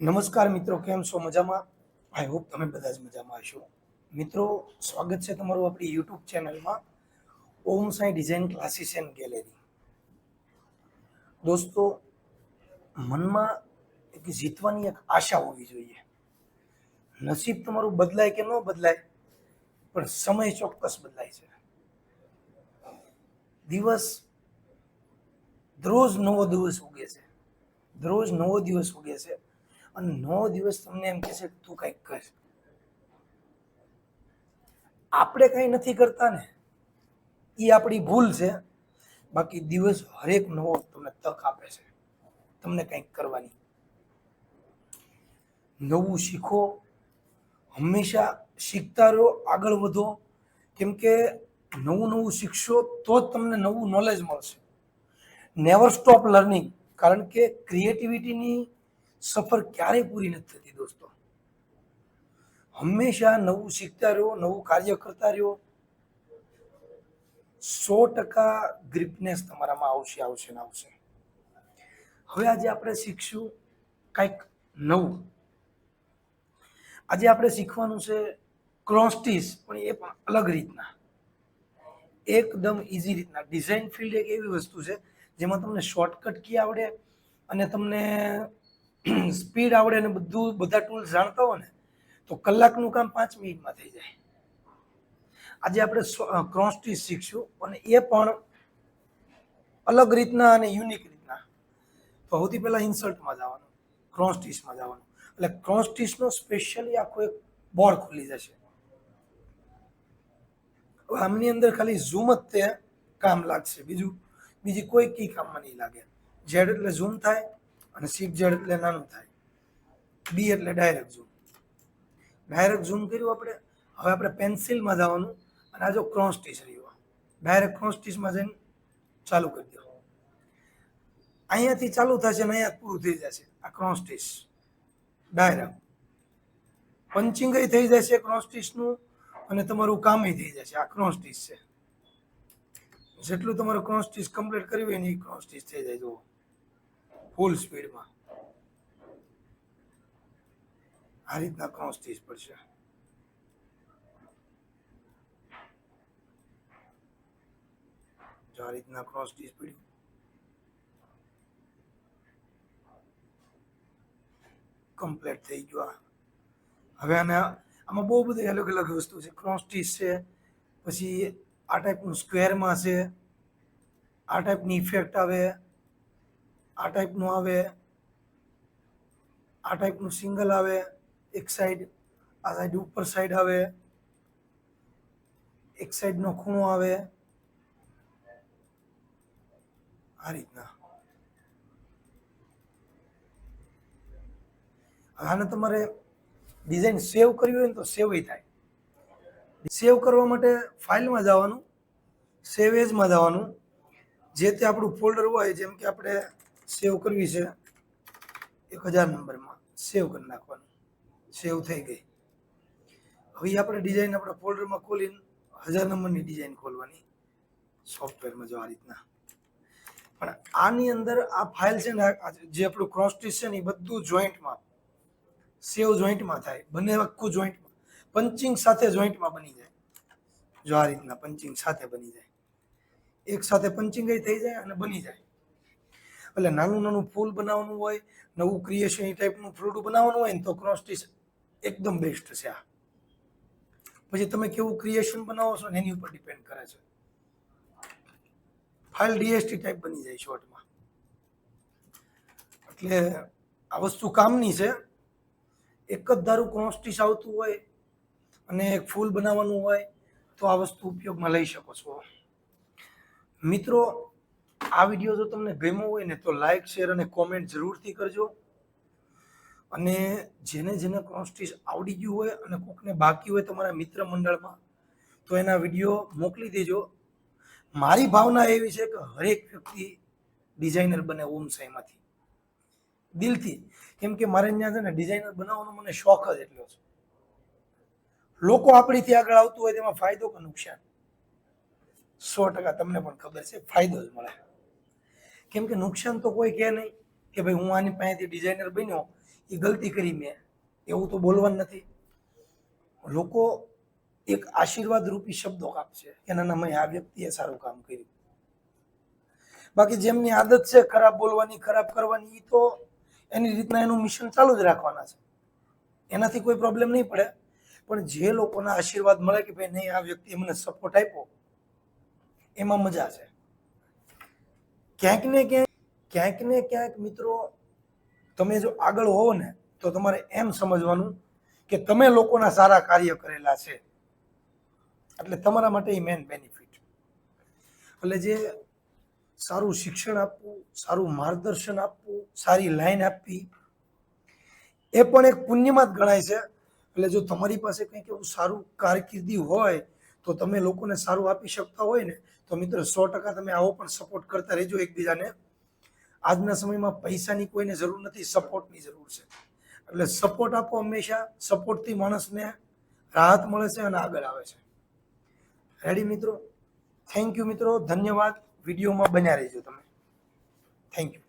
નમસ્કાર મિત્રો, કેમ છો? મજામાં? આઈ હોપ તમે બધા જ મજામાં હશો. મિત્રો, સ્વાગત છે તમારું આપણી યુટ્યુબ ચેનલમાં, Om Sai design classes and gallery દોસ્તો, મનમાં એક જીતવાની એક આશા હોવી જોઈએ. નસીબ તમારું બદલાય કે ન બદલાય, પણ સમય ચોક્કસ બદલાય છે. દિવસ દરરોજ નવો દિવસ ઉગે છે. દરરોજ નવો દિવસ ઉગે છે. અને નવો દિવસ તમને એમ કહેશે તું કંઈક કર. આપણે કંઈ નથી કરતા ને એ આપણી ભૂલ છે. બાકી દિવસ હરેક નવો તમને તક આપે છે. તમને કંઈક કરવાની. નવું શીખો, હંમેશા શીખતા રહો, આગળ વધો. કેમ કે નવું નવું શીખશો તો જ તમને નવું નોલેજ મળશે. નેવર સ્ટોપ લર્નિંગ કારણ કે ક્રિએટિવિટીની સફર ક્યારેય પૂરી નથી થતી દોસ્તો. હંમેશા નવું શીખતા રહ્યો, નવું કાર્ય કરતા રહ્યો. સો ટકા ગ્રીપનેસ તમારામાં આવશે આવશે ને આવશે. હવે આજે આપણે શીખશું કંઈક નવું. આજે આપણે શીખવાનું છે ક્રોસ્ટીસ પણ એ પણ અલગ રીતના. એકદમ ઇઝી રીતના. ડિઝાઇન ફિલ્ડ એક એવી વસ્તુ છે જેમાં તમને શોર્ટકટ કી આવડે અને તમને સ્પીડ આવડે ને બધું, બધા ટૂલ્સ જાણતા હો ને, તો કલાકનું કામ પાંચ મિનિટમાં થઈ જાય. આજે આપણે ક્રોસ્ટીસ શીખશું અને એ પણ અલગ રીતના અને યુનિક રીતના. તો સૌથી પહેલાં ઇન્સર્ટમાં જવાનું ક્રોસ્ટીસમાં જવાનું. એટલે ક્રોસ્ટીસનો સ્પેશિયલી આખો એક બોર્ડ ખુલી જશે. હવે આમની અંદર ખાલી ઝૂમ જ તે કામ લાગશે. બીજું, બીજી કોઈ કી કામમાં નહીં લાગે. ઝેડ એટલે ઝૂમ થાય અને શિફ્ટ ઝેડ એટલે નાનું થાય. બી એટલે ડાયરેક્ટ ઝૂમ ડાયરેક્ટ ઝૂમ કર્યું આપણે. હવે આપણે પેન્સિલમાં જવાનું અને આ જો ક્રોસ ટીચ રહ્યો ડાયરેક્ટ ક્રોસ ટીચમાં જઈને ચાલુ કરી દો. અહીંયાથી ચાલુ થશે અને અહીંયા પૂરું થઈ જશે. આ ક્રોસ ટીચ ડાયરેક્ટ પંચિંગ થઈ જશે ક્રોસ ટીચનું અને તમારું કામય થઈ જશે. આ ક્રોસ ટીચ છે. જેટલું તમારું ક્રોસ ટીચ કમ્પ્લીટ કર્યું હોય એની ક્રોસ ટીચ થઈ જાય. જુઓ. ફૂલ સ્પીડમાં આ રીતના ક્રોસ ટીસ પડશે જો આ રીતના ક્રોસ ટીસ પડ્યું કમ્પ્લીટ થઈ ગયું આ. હવે આને આમાં બહુ બધી અલગ અલગ વસ્તુ છે. ક્રોસ ટીસ છે, પછી આ ટાઈપનું સ્ક્વેરમાં છે આ ટાઈપની ઇફેક્ટ આવે. આ ટાઈપનું આવે, આ ટાઈપનું સિંગલ આવે, એક સાઈડ આ સાઈડ ઉપર સાઈડ આવે, એક સાઈડનો ખૂણો આવે. આ રીતના. આને તમારે ડિઝાઇન સેવ કરવી હોય ને તો સેવ થાય. સેવ કરવા માટે ફાઇલમાં જવાનું સેવેજમાં જવાનું. જે તે આપણું ફોલ્ડર હોય, જેમ કે આપણે સેવ કરવી છે, એક હજાર નંબરમાં સેવ કરી નાખવાનું. સેવ થઈ ગઈ. હવે આપણે ડિઝાઇન આપણા ફોલ્ડરમાં ખોલીને હજાર નંબરની ડિઝાઇન ખોલવાની સોફ્ટવેરમાં જો આ રીતના. પણ આની અંદર આ ફાઇલ છે ને જે આપણું ક્રોસ્ટીસ છે ને એ બધું જોઈન્ટમાં સેવ જોઈન્ટમાં થાય. બંને આખું જોઈન્ટમાં પંચિંગ સાથે જોઈન્ટમાં બની જાય. જો આ રીતના પંચિંગ સાથે બની જાય. એક સાથે પંચિંગ થઈ જાય અને બની જાય. એટલે નાનું નાનું ફૂલ બનાવવાનું હોય, નવું ક્રિએશન એ ટાઈપનું ફ્રૂટ બનાવવાનું હોય ને તો ક્રોસ્ટીસ એકદમ બેસ્ટ છે આ. પછી તમે કેવું ક્રિએશન બનાવો છો ને એની ઉપર ડિપેન્ડ કરે છે. ફાઇલ ડીએસટી ટાઈપ બની જાય શોર્ટમાં એટલે આ વસ્તુ કામની છે. એક જ ધારું ક્રોસ્ટીસ આવતું હોય અને એક ફૂલ બનાવવાનું હોય તો આ વસ્તુ ઉપયોગમાં લઈ શકો છો. મિત્રો આ વીડિયો જો તમને ગમ્યો હોય ને તો લાઈક શેર અને કોમેન્ટ જરૂરથી કરજો. અને જેને જેને ક્રોસ્ટીસ આવડી ગયું હોય અને કોકને બાકી હોય તમારા મિત્ર મંડળમાં, તો એના વીડિયો મોકલી દેજો. મારી ભાવના એવી છે કે હરેક વ્યક્તિ ડિઝાઇનર બને ઓમ સાઈમાંથી. દિલથી. કેમ કે મારે ત્યાં છે ને ડિઝાઇનર બનાવવાનો મને શોખ જ એટલો છે. લોકો આપણીથી આગળ આવતું હોય તેમાં ફાયદો કે નુકસાન? સો ટકા તમને પણ ખબર છે, ફાયદો જ મળે. કેમ કે નુકસાન તો કોઈ કહે નહીં કે ભાઈ હું આની પાસેથી ડિઝાઇનર બન્યો એ ગલતી કરી મેં. એવું તો બોલવાનું નથી. લોકો એક આશીર્વાદ રૂપી શબ્દો કાપશે. કે ના ના મેં આ વ્યક્તિએ સારું કામ કર્યું. બાકી જેમની આદત છે ખરાબ બોલવાની, ખરાબ કરવાની એ તો એની રીતના એનું મિશન ચાલુ જ રાખવાના છે. એનાથી કોઈ પ્રોબ્લેમ નહીં પડે. પણ જે લોકોના આશીર્વાદ મળે કે ભાઈ નહીં, આ વ્યક્તિએ મને સપોર્ટ આપ્યો, એમાં મજા છે. ક્યાંક ને ક્યાંક ક્યાંક ને ક્યાંક મિત્રો, તમે જો આગળ હોવો ને, તો તમારે એમ સમજવાનું કે તમે લોકોના સારા કાર્ય કરેલા છે. એટલે તમારા માટે એ મેન બેનિફિટ એટલે જે સારું શિક્ષણ આપવું, સારું માર્ગદર્શન આપવું, સારી લાઈન આપવી, એ પણ એક પુણ્યમાં જ ગણાય છે. એટલે જો તમારી પાસે કંઈક એવું સારું કારકિર્દી હોય, તો તમે લોકોને સારું આપી શકતા હોય ને તો મિત્રો, સો ટકા તમે આવો પણ સપોર્ટ કરતા રહેજો એકબીજાને. આજના સમયમાં પૈસાની કોઈને જરૂર નથી સપોર્ટની જરૂર છે. એટલે સપોર્ટ આપો હંમેશા સપોર્ટથી માણસને રાહત મળે છે અને આગળ આવે છે. રેડી મિત્રો? થેન્ક યુ મિત્રો, ધન્યવાદ. વિડીયોમાં બન્યા રહેજો તમે. Thank you